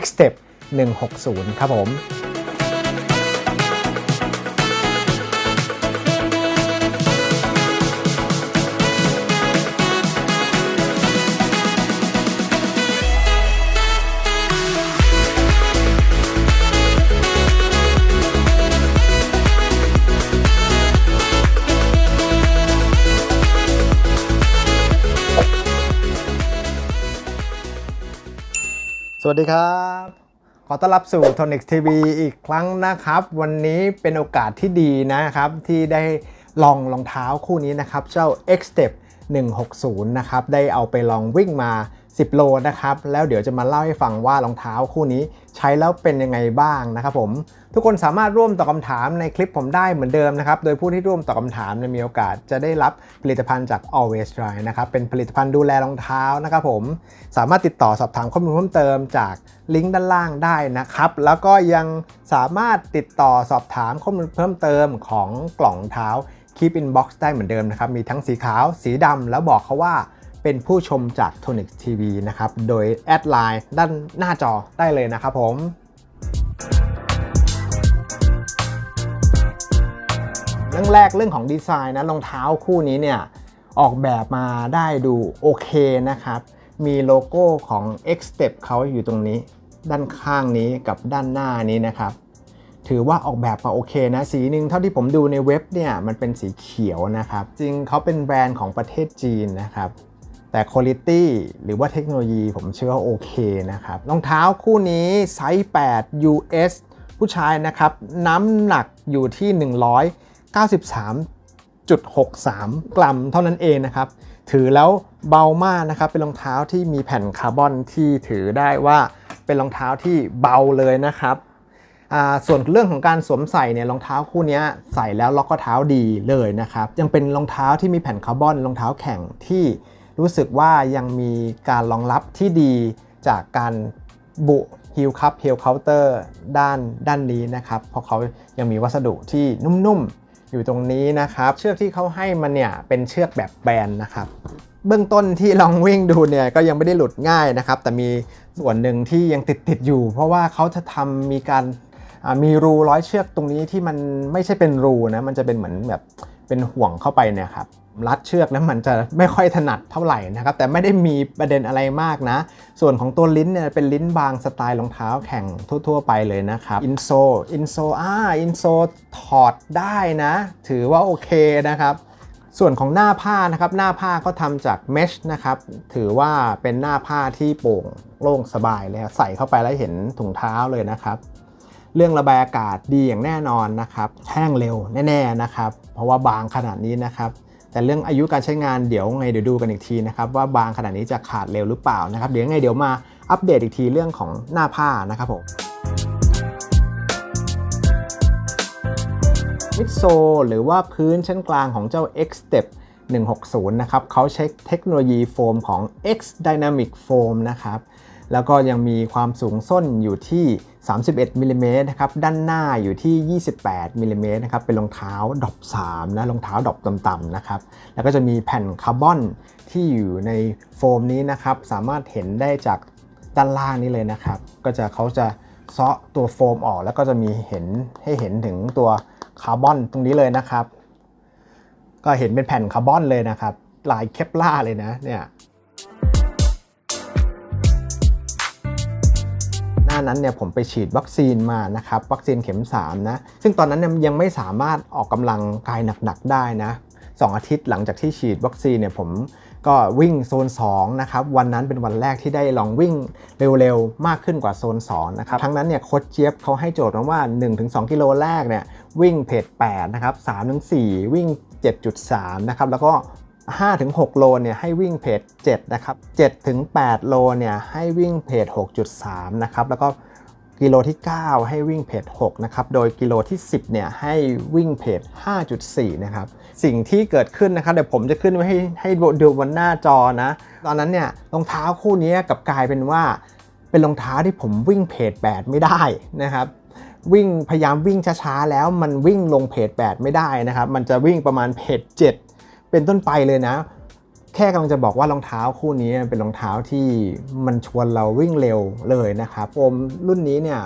X Step 160 ครับผม สวัสดีครับ ขอต้อนรับสู่ Tonic TV อีกครั้งนะครับ วันนี้เป็นโอกาสที่ดีนะครับ ที่ได้ลองรองเท้าคู่นี้นะครับ เจ้า X Step 160 นะครับ ได้เอาไปลองวิ่งมา 10 โลนะครับ แล้วเดี๋ยวจะมาเล่าให้ฟังว่ารองเท้าคู่นี้ใช้แล้วเป็นยังไงบ้างนะครับผม ทุกคนสามารถร่วมตอบคำถามในคลิปผมได้เหมือนเดิมนะครับ โดยผู้ที่ร่วมตอบคำถามเนี่ยมีโอกาสจะได้รับผลิตภัณฑ์จาก Always Dry นะครับ เป็นผลิตภัณฑ์ดูแลรองเท้านะครับผม สามารถติดต่อสอบถามข้อมูลเพิ่มเติมจากลิงก์ด้านล่างได้นะครับ แล้วก็ยังสามารถติดต่อสอบถามข้อมูลเพิ่มเติมของกล่องเท้า Keep Inbox ได้เหมือนเดิมนะครับ มีทั้งสีขาว สีดำแล้วบอกเขาว่า เป็นผู้ชมจาก Tonic TV นะครับ โดยแอดไลน์ด้านหน้าจอได้เลยนะครับผมเรื่องแรกเรื่องของดีไซน์นะรองเท้าคู่นี้เนี่ย ออกแบบมาได้ดูโอเคนะครับ มีโลโก้ของ X Step เขาอยู่ตรงนี้ ด้านข้างนี้กับด้านหน้านี้นะครับ ถือว่าออกแบบมาโอเคนะ สีหนึ่งเท่าที่ผมดูในเว็บเนี่ย มันเป็นสีเขียวนะครับ จริงเขาเป็นแบรนด์ของประเทศจีนนะครับ แต่คุณภาพหรือว่าเทคโนโลยีผมเชื่อว่าโอเคนะครับรองเท้าคู่นี้ไซส์ 8 US ผู้ชายนะครับน้ำหนักอยู่ที่ 193.63 กรัมเท่านั้นเองนะครับ ถือแล้วเบามากนะครับ เป็นรองเท้าที่มีแผ่นคาร์บอนที่ถือได้ว่าเป็นรองเท้าที่เบาเลยนะครับส่วนเรื่องของการสวมใส่เนี่ยรองเท้าคู่นี้ใส่แล้วล็อกข้อเท้าดีเลยนะครับยังเป็นรองเท้าที่มีแผ่นคาร์บอนรองเท้าแข็งที่ รู้สึกว่ายังมีการรองรับที่ดีจากการบุฮิลคัพเฮลเคาน์เตอร์ด้านด้านนี้นะครับ เพราะเขายังมีวัสดุที่นุ่มๆ อยู่ตรงนี้นะครับ เชือกที่เขาให้มันเนี่ย เป็นเชือกแบบแบนนะครับ เบื้องต้นที่ลองวิ่งดูเนี่ย ก็ยังไม่ได้หลุดง่ายนะครับ แต่มีส่วนหนึ่งที่ยังติดติดๆอยู่ เพราะว่าเขาจะทำมีการมีรูร้อยเชือกตรงนี้ที่มันไม่ใช่เป็นรูนะมันจะเป็นเหมือนแบบเป็นห่วงเข้าไปเนี่ยครับ รัดเชือกแล้วมันจะไม่ค่อยถนัดเท่าไหร่นะครับ แต่ไม่ได้มีประเด็นอะไรมากนะ ส่วนของตัวลิ้นเนี่ยเป็นลิ้นบางสไตล์รองเท้าแข่งทั่ว ๆ ไปเลยนะครับอินโซอินโซอ่าอินโซถอดได้นะ ถือว่าโอเคนะครับส่วนของหน้าผ้านะครับหน้าผ้าก็ทำจากเมชนะครับถือว่าเป็นหน้าผ้าที่โปร่งโล่งสบายเลยใส่เข้าไปแล้วเห็นถุงเท้าเลยนะครับ เรื่องระบายอากาศดีอย่างแน่นอนนะครับแห้งเร็วแน่ๆนะครับ เพราะว่าบางขนาดนี้นะครับ แต่เรื่องอายุการใช้งานเดี๋ยวไงเดี๋ยวดูกันอีกทีนะครับว่าบางขนาดนี้จะขาดเร็วหรือเปล่านะครับเดี๋ยวไงเดี๋ยวมาอัปเดตอีกทีเรื่องของหน้าผ้านะครับผมมิดโซหรือว่าพื้นชั้นกลางของเจ้า X Step 160 นะครับเขาใช้เทคโนโลยีโฟมของ X Dynamic Foam นะครับ แล้วก็ยังมีความสูงส้นอยู่ที่ 31มิลลิเมตรนะครับ ด้านหน้าอยู่ที่ 28มิลลิเมตรนะครับ เป็นรองเท้าดอป3นะรองเท้าดอปต่ำๆนะครับ แล้วก็จะมีแผ่นคาร์บอนที่อยู่ในโฟมนี้นะครับ สามารถเห็นได้จากด้านล่างนี้เลยนะครับ ก็จะเขาจะเซาะตัวโฟมออก แล้วก็จะมีเห็นให้เห็นถึงตัวคาร์บอนตรงนี้เลยนะครับ ก็เห็นเป็นแผ่นคาร์บอนเลยนะครับ ลายเคปล่าเลยนะเนี่ย น้านั้นเนี่ยผมไปฉีดวัคซีนมานะครับวัคซีนเข็ม3นะซึ่งตอนนั้นเนี่ยยังไม่สามารถออกกำลังกายหนักๆได้นะ2อาทิตย์หลังจากที่ฉีดวัคซีนเนี่ยผมก็วิ่งโซน2นะครับวันนั้นเป็นวันแรกที่ได้ลองวิ่งเร็วๆ มากขึ้นกว่าโซน2นะครับทั้งนั้นเนี่ยโค้ชเจี๊ยบเขาให้โจทย์มาว่า 1-2 กิโลแรกเนี่ยวิ่งเพจ8นะครับ3-4 วิ่ง 7.3 นะครับแล้วก็ 5-6 โลเนี่ยให้วิ่งเพจ7นะครับ7-8 โลเนี่ยให้วิ่งเพจ 6.3 นะครับ แล้วก็กิโลที่ 9 ให้วิ่งเพจ6นะครับ โดยกิโลที่ 10เนี่ยให้วิ่งเพจ5.4 นะครับ สิ่งที่เกิดขึ้นนะครับ เดี๋ยวผมจะขึ้นไว้ให้ให้ดูบนหน้าจอนะ ตอนนั้นเนี่ยรองเท้าคู่นี้กับกลายเป็นว่าเป็นรองเท้าที่ผมวิ่งเพจ8ไม่ได้นะครับวิ่งพยายามวิ่งช้าๆแล้วมันวิ่งลงเพจ8ไม่ได้นะครับ มันจะวิ่งประมาณเพจ7 เป็นต้นไปเลยนะ แค่กำลังจะบอกว่ารองเท้าคู่นี้เป็นรองเท้าที่มันชวนเราวิ่งเร็วเลยนะครับโฟมรุ่นนี้เนี่ย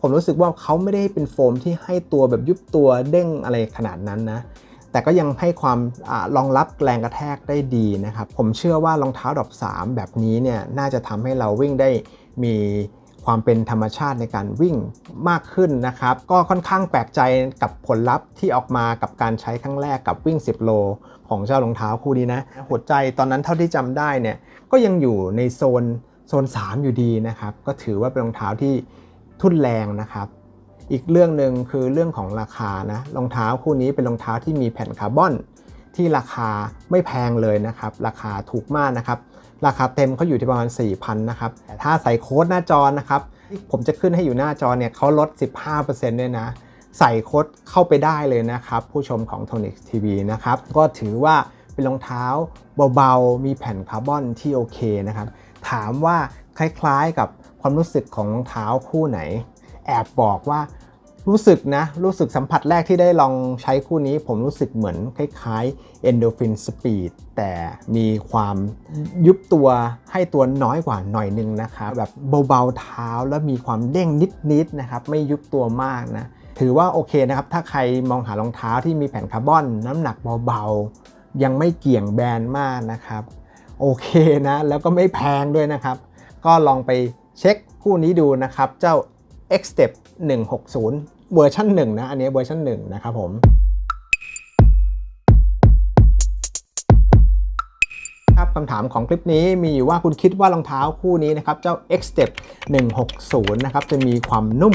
ผมรู้สึกว่าเขาไม่ได้เป็นโฟมที่ให้ตัวแบบยุบตัวเด้งอะไรขนาดนั้นนะแต่ก็ยังให้ความอรองรับแรงกระแทกได้ดีนะครับ ผมเชื่อว่ารองเท้าดอก3แบบนี้เนี่ยน่าจะทำให้เราวิ่งได้มี ความเป็นธรรมชาติในการวิ่งมากขึ้นนะครับ ก็ค่อนข้างแปลกใจกับผลลัพธ์ที่ออกมากับการใช้ครั้งแรกกับวิ่ง 10 โล ของเจ้ารองเท้าคู่นี้นะหัวใจตอนนั้นเท่าที่จำได้เนี่ยก็ยังอยู่ในโซนโซน 3 อยู่ดีนะครับ ก็ถือว่าเป็นรองเท้าที่ทุ่นแรงนะครับ อีกเรื่องหนึ่งคือเรื่องของราคานะรองเท้าคู่นี้เป็นรองเท้าที่มีแผ่นคาร์บอน ที่ราคาไม่แพงเลยนะครับ ราคาถูกมากนะครับ ราคาเต็มเขาอยู่ที่ประมาณ 4,000นะครับแต่ถ้าใส่โค้ดหน้าจอนะครับที่ผมจะขึ้นให้อยู่หน้าจอเนี่ยเขาลด 15%ด้วยนะ ใส่โค้ดเข้าไปได้เลยนะครับ ผู้ชมของ Tonic TV นะครับ ก็ถือว่าเป็นรองเท้าเบาๆ มีแผ่นคาร์บอนที่โอเคนะครับ ถามว่าคล้ายๆกับความรู้สึกของรองเท้าคู่ไหน แอบบอกว่า รู้สึกนะ รู้สึกสัมผัสแรกที่ได้ลองใช้คู่นี้ ผมรู้สึกเหมือนคล้ายๆ Endorphin Speed แต่มีความยุบตัวให้ตัวน้อยกว่าหน่อยนึงนะครับแบบเบาๆเท้าแล้วมีความเด้งนิดๆนะครับ ไม่ยุบตัวมากนะ ถือว่าโอเคนะครับ ถ้าใครมองหารองเท้าที่มีแผ่นคาร์บอน น้ำหนักเบาๆ ยังไม่เกี่ยงแบรนด์มากนะครับ โอเคนะ แล้วก็ไม่แพงด้วยนะครับ ก็ลองไปเช็คคู่นี้ดูนะครับ เจ้า X Step 160 เวอร์ชันหนึ่งนะ อันนี้เวอร์ชัน1นะครับผมครับคำถามของคลิปนี้มีอยู่ว่าคุณคิดว่ารองเท้าคู่นี้นะครับ เจ้า X Step 160 นะครับ จะมีความนุ่ม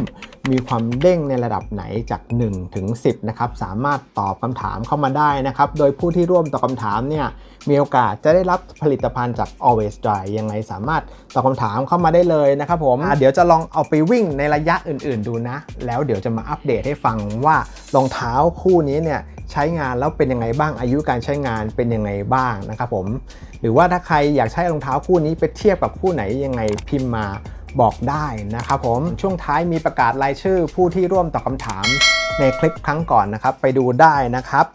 มีความเด้งในระดับไหนจาก 1 ถึง 10นะครับสามารถตอบคำถามเข้ามาได้นะครับ โดยผู้ที่ร่วมตอบคำถามเนี่ยมีโอกาสจะได้รับผลิตภัณฑ์จาก Always Dry ยังไงสามารถตอบคำถามเข้ามาได้เลยนะครับผมเดี๋ยวจะลองเอาไปวิ่งในระยะอื่นๆดูนะ แล้วเดี๋ยวจะมาอัปเดตให้ฟังว่ารองเท้าคู่นี้เนี่ยใช้งานแล้วเป็นยังไงบ้างอายุการใช้งานเป็นยังไงบ้างนะครับผม หรือว่าถ้าใครอยากใช้รองเท้าคู่นี้ไปเทียบกับคู่ไหนยังไงพิมพ์มา บอกได้นะครับผมช่วงท้ายมีประกาศรายชื่อผู้ที่ร่วมตอบคำถามในคลิปครั้งก่อนนะครับ ไปดูได้นะครับ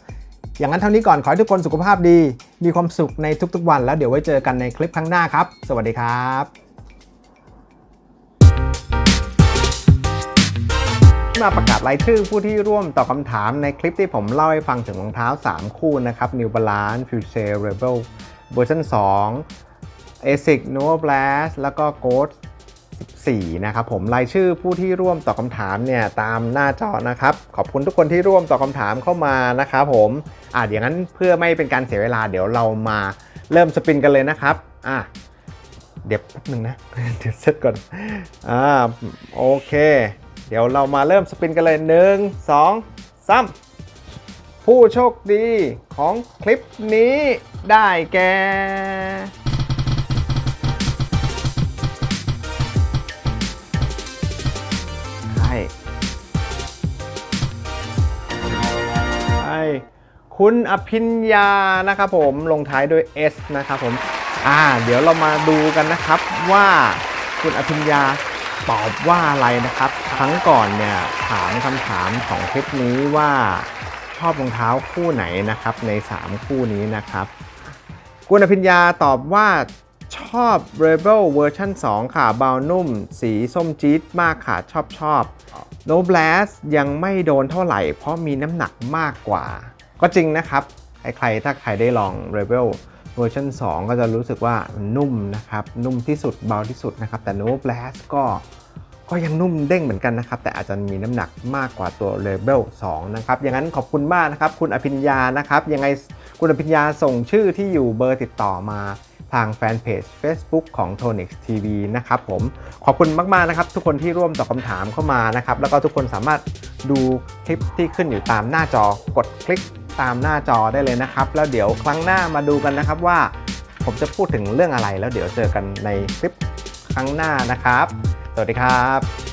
อย่างนั้นเท่านี้ก่อนขอให้ทุกคนสุขภาพดี มีความสุขในทุกๆวัน แล้วเดี๋ยวไว้เจอกันในคลิปครั้งหน้าครับ สวัสดีครับมาประกาศรายชื่อผู้ที่ร่วมตอบคำถามในคลิปที่ผมเล่าให้ฟังถึงรองเท้า 3 คู่นะครับ New Balance Future Rebel เวอร์ชัน2 ASIC Nova Blast แล้วก็ Ghost 4นะครับผมรายชื่อผู้ที่ร่วมตอบคำถามเนี่ยตามหน้าจอนะครับ ขอบคุณทุกคนที่ร่วมตอบคำถามเข้ามานะครับผมอะอย่างนั้นเพื่อไม่เป็นการเสียเวลาเดี๋ยวเรามาเริ่มสปินกันเลยนะครับอะเดี๋ยวแป๊บนึงนะเดี๋ยวเซตก่อนอ่าโอเค เดี๋ยวเรามาเริ่มสปินกันเลย1 2 3ผู้โชคดีของคลิปนี้ได้แก่ คุณอภิญญานะครับผมลงท้ายด้วย S นะครับผมอ่าเดี๋ยวเรามาดูกันนะครับว่าคุณอภิญญาตอบว่าอะไรนะครับ ครั้งก่อนเนี่ยถามคำถามของคลิปนี้ว่าชอบรองเท้าคู่ไหนนะครับใน 3 คู่นี้นะครับคุณอภิญญาตอบว่าชอบ Rebel เวอร์ชัน2 ค่ะเบานุ่ม สีส้มจี๊ดมากค่ะ ชอบชอบ No Blast ยังไม่โดนเท่าไหร่ เพราะมีน้ำหนักมากกว่า ก็จริงนะครับใครถ้าใครได้ลอง Rebel เวอร์ชัน2 ก็จะรู้สึกว่านุ่มนะครับ นุ่มที่สุดเบาที่สุดนะครับ แต่ No Blast ก็ก็ยังนุ่มเด้งเหมือนกันนะครับ แต่อาจจะมีน้ำหนักมากกว่าตัว Rebel 2 นะครับอย่างนั้นขอบคุณมากนะครับ คุณอภิญญานะครับ ยังไงคุณอภิญญาส่งชื่อที่อยู่เบอร์ติดต่อมาทางแฟนเพจ Facebook ของ Tonix TV นะครับผมขอบคุณมาก ๆ นะครับ ทุกคนที่ร่วมตอบคำถามเข้ามานะครับ แล้วก็ทุกคนสามารถดูคลิปที่ขึ้นอยู่ตามหน้าจอกดคลิก ตามหน้าจอได้เลยนะครับ แล้วเดี๋ยวครั้งหน้ามาดูกันนะครับว่า ผมจะพูดถึงเรื่องอะไรแล้วเดี๋ยวเจอกันในคลิปครั้งหน้านะครับ สวัสดีครับ